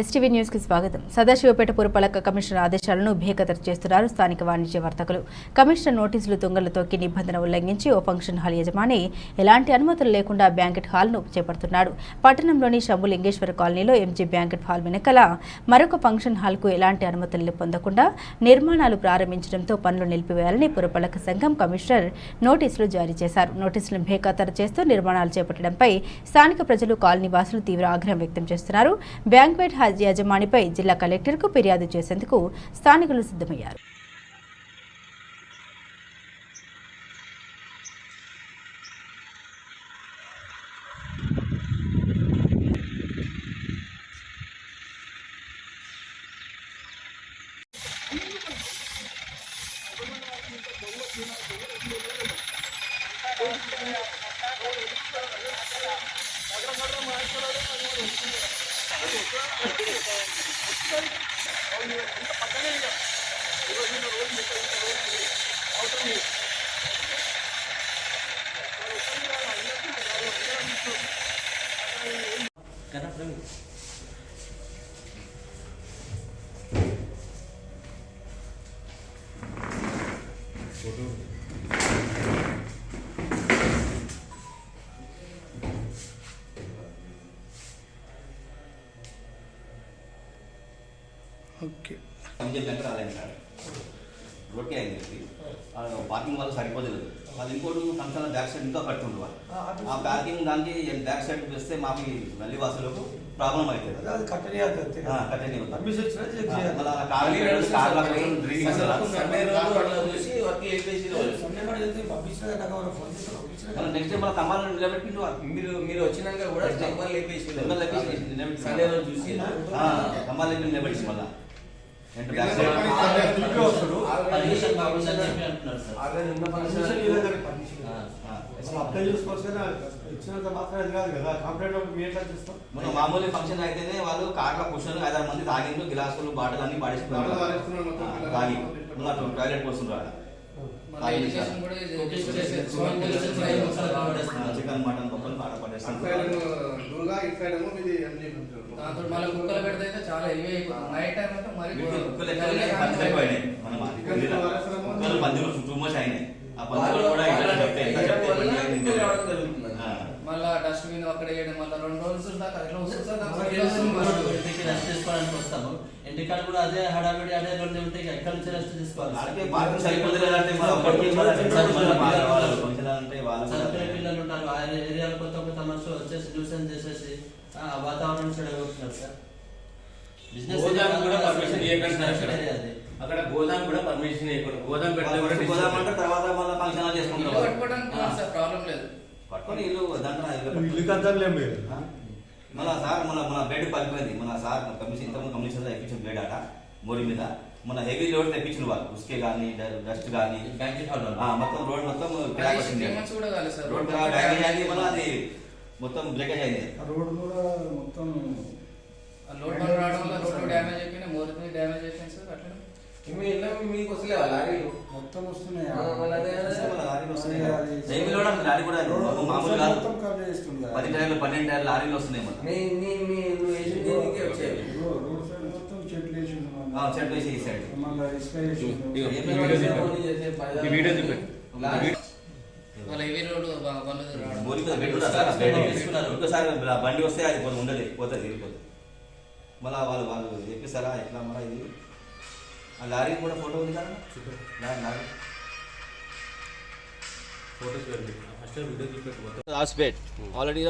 STV న్యూస్కి స్వాగతం. సదాశివపేట పురపాలక కమిషనర్ ఆదేశాలను బేఖతరు చేస్తున్నారు స్థానిక వాణిజ్య వర్తకులు. కమిషనర్ నోటీసులు తుంగలు తొక్కి నిబంధన ఉల్లంఘించి ఓ ఫంక్షన్ హాల్ యజమాని ఎలాంటి అనుమతులు లేకుండా బ్యాంకెట్ హాల్ను చేపడుతున్నాడు. పట్టణంలోని శంభు లింగేశ్వర కాలనీలో ఎంజీ బ్యాంకెట్ హాల్ వెనకల మరొక ఫంక్షన్ హాల్కు ఎలాంటి అనుమతులు పొందకుండా నిర్మాణాలు ప్రారంభించడంతో పనులు నిలిపివేయాలని పురపాలక సంఘం కమిషనర్ నోటీసులు జారీ చేశారు. నోటీసులను బేఖాతరు చేస్తూ నిర్మాణాలు చేపట్టడంపై స్థానిక ప్రజలు కాలనీ వాసులు తీవ్ర ఆగ్రహం వ్యక్తం చేస్తున్నారు. బ్యాంక్వెట్ హాల్ యజమానిపై జిల్లా కలెక్టర్కు ఫిర్యాదు చేసేందుకు స్థానికులు సిద్ధమయ్యారు. Karena belum. Bodoh. ఓకే. రోడ్కే అయింది చెప్పి. పార్కింగ్ వల్ల సరిపోలేదు. వాళ్ళు ఇంకోటి ఫంక్షన్ బ్యాక్ సైడ్ ఇంకా కట్టుకుంటారు వాళ్ళు. ఆ పార్కింగ్ దానికి బ్యాక్ సైడ్ వేస్తే మాకు మళ్ళీ వాసులకు ప్రాబ్లం అవుతుంది. నెక్స్ట్ టైం మళ్ళీ కమ్మాలను నిలబెట్టిండు వాళ్ళు. మీరు మీరు వచ్చినాక కూడా స్తంభాలు లేపేసి నిలబెట్టి సండే రోజు చూసి ఆ, కమ్మాలు లేపి నిలబెట్టి మళ్ళా. అప్లై చేసుకోవచ్చు కదా ఇచ్చినంత మాత్రం అది కాదు కదా. కంప్లైంట్ మీ ఎట్లా చేస్తాం? మొన్న మామూలు ఫంక్షన్ అయితేనే వాళ్ళు కార్ల కూర్చొని ఐదారు మంది తాగిండ్రు గిలాసులు బాటలు అన్ని. తాగి ఉన్న టాయిలెట్ పోస్తున్నారు కూడా చికెన్ మటన్ దాంతో మళ్ళీ కుక్కలు పెడితే అయితే చాలా హెవీ అయిపోతుంది. నైట్ టైం మరి కుక్కలు పందులు టూ మచ్ అయినాయి. మళ్ళీ డస్ట్బిన్ అక్కడ వేయడం మళ్ళీ రెండు రోజులు దాకా అట్లా వస్తుంది రెస్ట్ తీసుకోవడానికి వస్తాము. ఇంటికాడ కూడా అదే హడావిడి అదే రెండు ఉంటాయి ఎక్కడి నుంచి రెస్ట్ తీసుకోవాలి పిల్లలు ఉంటారు ఆ ఏరియాలో కొత్త వచ్చేసి న్యూసెన్స్ చేసేసి ఆ వాతావరణం చెడగొట్టున్నారు సార్. బిజినెస్ గోదాం కూడా పర్మిషన్ ఇవ్వకండి సార్. అక్కడ. అక్కడ గోదాం కూడా పర్మిషన్ ఇవ్వకూడదు గోదాం వాళ్ళు గోదాం అంటే తర్వాత మళ్ళీ ఫంక్షన్ చేసుకుంటారు. కట్టుకోవడానికి కూడా సార్ ప్రాబ్లం లేదు. పట్టుకొని ఇల్లు దాంట్లో ఇల్లు కద్దాంలే మీరు మన సార్ మన మన బెడ్ పలిపోయింది మన సార్ కమిషన్ ఇంతకుముందు కమిషన్ తెప్పించిన బెడ్ ఆట మోరి మీద. మన హెవీ లోడ్ తెప్పించిన వాళ్ళు. ఉస్కే కానీ డస్ట్ కానీ బ్యాంకెట్ హాల్ ఆ, మొత్తం రోడ్ మొత్తం రోడ్ డ్యామేజ్ అయింది మన అది మొత్తం బ్రేకేజ్ అయింది రోడ్ కూడా మొత్తం ఆ లోడ్ బండ్ రావడం వల్ల రోడ్డు డ్యామేజ్ అయిపోయినాయి మోరీ డ్యామేజ్ అయిపోయింది సార్ అట్లా మీ ఇళ్ళ మీకు వస్తలేవా లారీలు మొత్తం వస్తున్నాయి ఆ, మళ్ళీ అదే అదే. మన లారీలు వస్తున్నాయి అది- హెవీ లోడ్ అంటే లారీ కూడా రోడ్ మామూలు కాదు మొత్తం కవర్ చేస్తుంది పది టైర్లు పన్నెండు టైర్లు లారీలు వస్తున్నాయి మన మీ మీ మీ నువ్వు వేసిన దీనికి వచ్చేవి రోడ్ రోడ్ సైడ్ మొత్తం చెట్లు వేసి ఉంది ఆ, చెట్లు వేసి ఈ సైడ్ మళ్ళీ ఇసుక వేసి ఉంది. ఇగో, ఏం ఈ వీడియో చూపెట్టు. ఇంకోసారి బండి వస్తే అది పోతుంది ఉండదు పోతుంది వెళ్ళిపోతుంది. మళ్ళీ వాళ్ళు వాళ్ళు చెప్పిస్తారా ఎట్లా మళ్ళీ ఇది? ఆ లారీ కూడా ఫోటో ఉంది కదా లారీ. హాస్పేట్ ఆల్రెడీ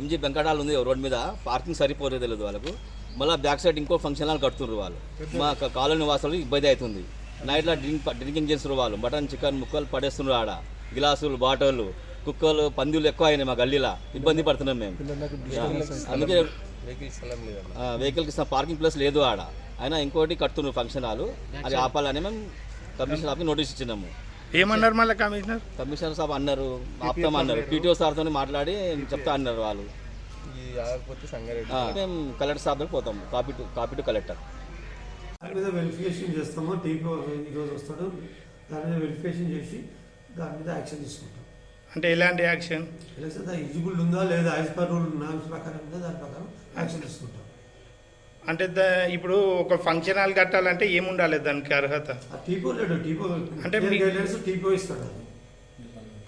ఎంజీ బెంకటాలు ఉంది రోడ్ మీద. పార్కింగ్ సరిపోలేదు తెలియదు వాళ్ళకు. మళ్ళీ బ్యాక్ సైడ్ ఇంకో ఫంక్షన్ హాల్ కడుతున్నారు వాళ్ళు మా కాలనీ వాసులు ఇబ్బంది అవుతుంది. నైట్లో డ్రింక్ డ్రింకింగ్ చేస్తున్నారు వాళ్ళు. మటన్ చికెన్ ముక్కలు పడేస్తున్నారు ఆడ. గిలాసులు బాటలు కుక్కలు పందులు ఎక్కువ అయినాయి మా గల్లీలో. ఇబ్బంది పడుతున్నాం మేము. అందుకే వెహికల్కి పార్కింగ్ ప్లేస్ లేదు ఆడ. అయినా ఇంకోటి కడుతున్నారు ఫంక్షన్ హాల్ అది ఆపాలని మేము కమిషనర్ ఆఫీస్ నోటీస్ ఇచ్చినాము. ఏమన్నారు మళ్ళీ కమిషనర్? కమిషనర్ సాబ్ అన్నారు. ఆపుతాం అన్నారు. పీటీఓ సార్తో మాట్లాడి చెప్తా అన్నారు వాళ్ళు. మేము కలెక్టర్ సాబ్ దగ్గరికి పోతాం. Copy to copy to collector. దాని మీద వెరిఫికేషన్ చేస్తాము. టీపీ ఈరోజు వస్తాడు. దాని మీద వెరిఫికేషన్ చేసి దాని మీద యాక్షన్ తీసుకుంటాం. అంటే ఎలాంటి యాక్షన్? ఎలక్షన్ ఎలిజిబుల్ ఉందా లేదా యాజ్ పర్ రూల్ నామ్స్ ప్రకారం ఉందా దాని ప్రకారం యాక్షన్ తీసుకుంటాం. అంటే దా- ఇప్పుడు ఒక ఫంక్షన్ హాల్ కట్టాలంటే ఏముండాలి దానికి అర్హత? టీపో లేడు టీపో అంటే గైడ్లైన్స్ టీపో ఇస్తాడు అది.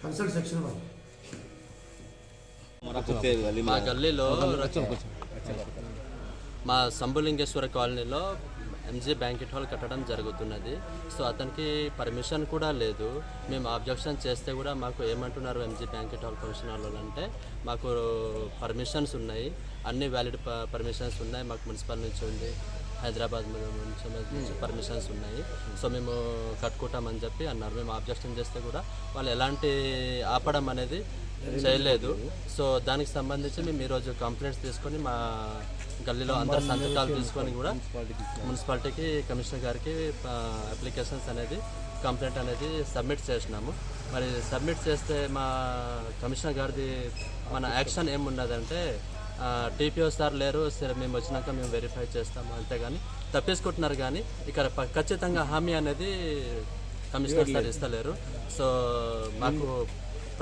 కన్సల్ట్ సెక్షన్ వాళ్ళు. మా. గల్లీలో మా సంబులింగేశ్వర కాలనీలో ఎంజీ బ్యాంకెట్ హాల్ కట్టడం జరుగుతున్నది. సో అతనికి పర్మిషన్ కూడా లేదు. మేము అబ్జెక్షన్ చేస్తే కూడా మాకు ఏమంటున్నారు MG banquet hall function hall అంటే మాకు పర్మిషన్స్ ఉన్నాయి. అన్ని వ్యాలిడ్ పర్మిషన్స్ ఉన్నాయి. మాకు మున్సిపల్ నుంచి ఉంది హైదరాబాద్ నుంచి నుంచి పర్మిషన్స్ ఉన్నాయి. సో మేము కట్టుకుంటామని చెప్పి అన్నారు. మేము అబ్జెక్షన్ చేస్తే కూడా వాళ్ళు ఎలాంటి ఆపడం అనేది చేయలేదు. సో దానికి సంబంధించి మేము ఈరోజు కంప్లైంట్స్ తీసుకొని మా గల్లీలో అందరు సంతకాలు తీసుకొని కూడా మున్సిపాలిటీకి కమిషనర్ గారికి అప్లికేషన్స్ అనేది కంప్లైంట్ అనేది సబ్మిట్ చేసినాము. మరి సబ్మిట్ చేస్తే మా కమిషనర్ గారిది మన యాక్షన్ ఏమున్నదంటే టీపీఓ సార్ లేరు సరే మేము వచ్చినాక మేము వెరిఫై చేస్తాము అంతేగాని తప్పించుకుంటున్నారు కానీ ఇక్కడ ఖచ్చితంగా హామీ అనేది కమిషనర్ సార్ ఇస్తలేరు. సో మాకు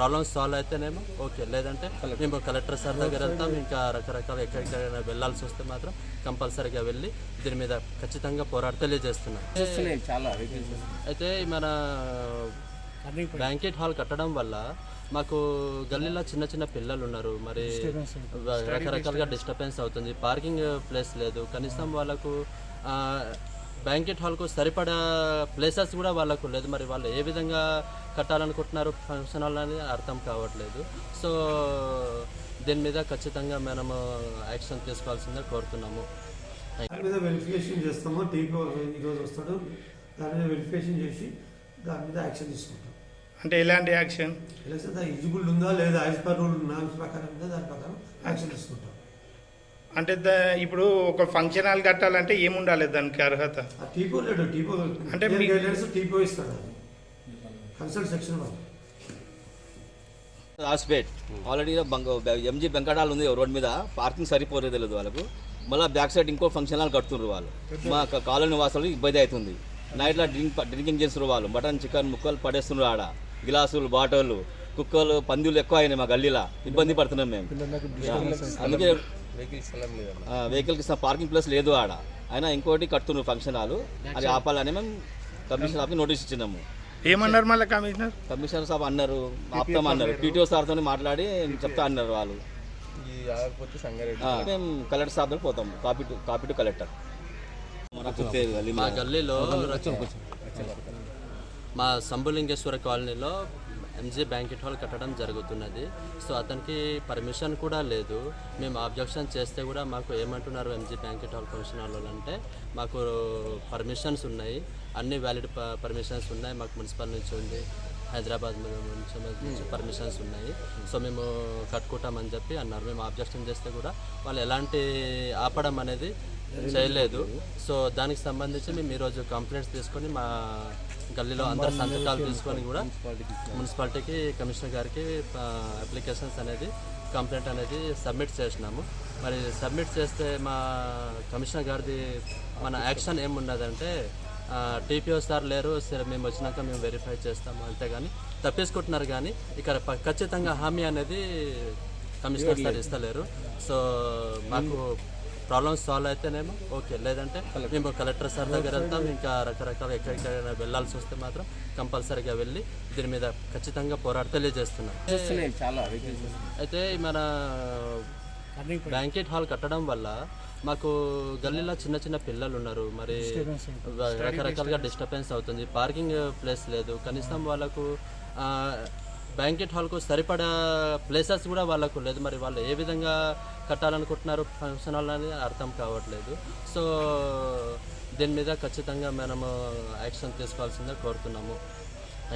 ప్రాబ్లమ్స్ సాల్వ్ అయితేనేమో ఓకే. లేదంటే మేము కలెక్టర్ సార్ దగ్గర వెళ్తాం ఇంకా రకరకాల ఎక్కడికైనా వెళ్ళాల్సి వస్తే మాత్రం కంపల్సరీగా వెళ్ళి దీని మీద ఖచ్చితంగా పోరాట తెలియజేస్తున్నాం. అయితే మన బ్యాంకెట్ హాల్ కట్టడం వల్ల మాకు గల్లీలో చిన్న చిన్న పిల్లలు ఉన్నారు. మరి రకరకాలుగా డిస్టర్బెన్స్ అవుతుంది. పార్కింగ్ ప్లేస్ లేదు. కనీసం వాళ్ళకు బ్యాంకెట్ హాల్కు సరిపడా ప్లేసెస్ కూడా వాళ్ళకు లేదు. మరి వాళ్ళు ఏ విధంగా కట్టాలనుకుంటున్నారు ఫంక్షన్ హాల్ అని అర్థం కావట్లేదు. సో దీని మీద ఖచ్చితంగా మనము యాక్షన్ తీసుకోవాల్సిందే కోరుతున్నాము. దాని మీద వెరిఫికేషన్ చేస్తాము. టీపో ఈరోజు వస్తాడు. దాని మీద వెరిఫికేషన్ చేసి దాని మీద యాక్షన్ తీసుకుంటాం. అంటే ఎలాంటి యాక్షన్? ఎలా ఎలిజిబుల్ ఉందా లేదా? యాజ్ పర్ రూల్ నామ్స్ ప్రకారం ఉందా? దాని ప్రకారం యాక్షన్ తీసుకుంటాం. అంటే దా- ఇప్పుడు ఒక ఫంక్షన్ హాల్ కట్టాలంటే ఏముండాలి దానికి అర్హత? టీపో లేడు టీపో అంటే టీపో ఇస్తాడు కన్సల్ట్ సెక్షన్ ఆల్రెడీ బంగ ఎంజీ బెంకటాలు ఉంది రోడ్ మీద. పార్కింగ్ సరిపోలేదు తెలియదు వాళ్ళకు. మళ్ళీ బ్యాక్ సైడ్ ఇంకో ఫంక్షన్ హాల్ కడుతున్నారు వాళ్ళు. మా కాలనీ వాసులు ఇబ్బంది అవుతుంది. నైట్లో డ్రింక్ డ్రింకింగ్ చేస్తున్నారు వాళ్ళు. మటన్ చికెన్ ముక్కలు పడేస్తున్నారు ఆడ. గిలాసులు బాటలు కుక్కలు పందులు ఎక్కువ అయినాయి మా గల్లీలో. ఇబ్బంది పడుతున్నాం మేము. అందుకే వెహికల్కి పార్కింగ్ ప్లేస్ లేదు ఆడ. అయినా ఇంకోటి కడుతున్నారు ఫంక్షన్ హాల్. అది ఆపాలని మేము కమిషనర్ ఆఫీస్ నోటీస్ ఇచ్చినాము. ఏమన్నారు మళ్ళీ కమిషనర్? కమిషనర్ సాబ్ అన్నారు ఆపుతాం అన్నారు. పీటీఓ సార్తో మాట్లాడి చెప్తా అన్నారు వాళ్ళు. మేము కలెక్టర్ సాబ్ దగ్గర పోతాం. Copy to copy to collector. మా. గల్లీలో మా సంబులింగేశ్వర కాలనీలో ఎంజీ బ్యాంకెట్ హాల్ కట్టడం జరుగుతున్నది. సో అతనికి పర్మిషన్ కూడా లేదు. మేము అబ్జెక్షన్ చేస్తే కూడా మాకు ఏమంటున్నారు MG banquet hall function hall అంటే మాకు పర్మిషన్స్ ఉన్నాయి. అన్ని వ్యాలిడ్ పర్మిషన్స్ ఉన్నాయి. మాకు మున్సిపల్ నుంచి ఉంది. హైదరాబాద్ నుంచి పర్మిషన్స్ ఉన్నాయి. సో మేము కట్టుకుంటామని చెప్పి అన్నారు. మేము అబ్జెక్షన్ చేస్తే కూడా వాళ్ళు ఎలాంటి ఆపడం అనేది చేయలేదు. సో దానికి సంబంధించి మేము ఈరోజు కంప్లైంట్స్ తీసుకొని మా గల్లీలో అందరు సంతకాలు తీసుకొని కూడా మున్సిపాలిటీకి కమిషనర్ గారికి అప్లికేషన్స్ అనేది కంప్లైంట్ అనేది సబ్మిట్ చేసినాము. మరి సబ్మిట్ చేస్తే మా కమిషనర్ గారిది మన యాక్షన్ ఏమున్నదంటే టీపీఓ సార్ లేరు సరే మేము వచ్చినాక మేము వెరిఫై చేస్తాము అంతేగాని తప్పించుకుంటున్నారు కానీ ఇక్కడ ఖచ్చితంగా హామీ అనేది కమిషనర్ సార్ ఇస్తలేరు. సో మాకు ప్రాబ్లమ్స్ సాల్వ్ అయితేనేమో ఓకే. లేదంటే మేము కలెక్టర్ సార్ దగ్గర వెళ్తాం ఇంకా రకరకాల ఎక్కడికైనా వెళ్ళాల్సి వస్తే మాత్రం కంపల్సరీగా వెళ్ళి దీని మీద ఖచ్చితంగా పోరాట తెలియజేస్తున్నాం. అయితే మన బ్యాంకెట్ హాల్ కట్టడం వల్ల మాకు గల్లీలో చిన్న చిన్న పిల్లలు ఉన్నారు. మరి రకరకాలుగా డిస్టర్బెన్స్ అవుతుంది. పార్కింగ్ ప్లేస్ లేదు. కనీసం వాళ్ళకు బ్యాంకెట్ హాల్కు సరిపడా ప్లేసెస్ కూడా వాళ్ళకు లేదు. మరి వాళ్ళు ఏ విధంగా కట్టాలనుకుంటున్నారు ఫంక్షన్ హాల్ అని అర్థం కావట్లేదు. సో దీని మీద ఖచ్చితంగా మనము యాక్షన్ తీసుకోవాల్సిందే కోరుతున్నాము.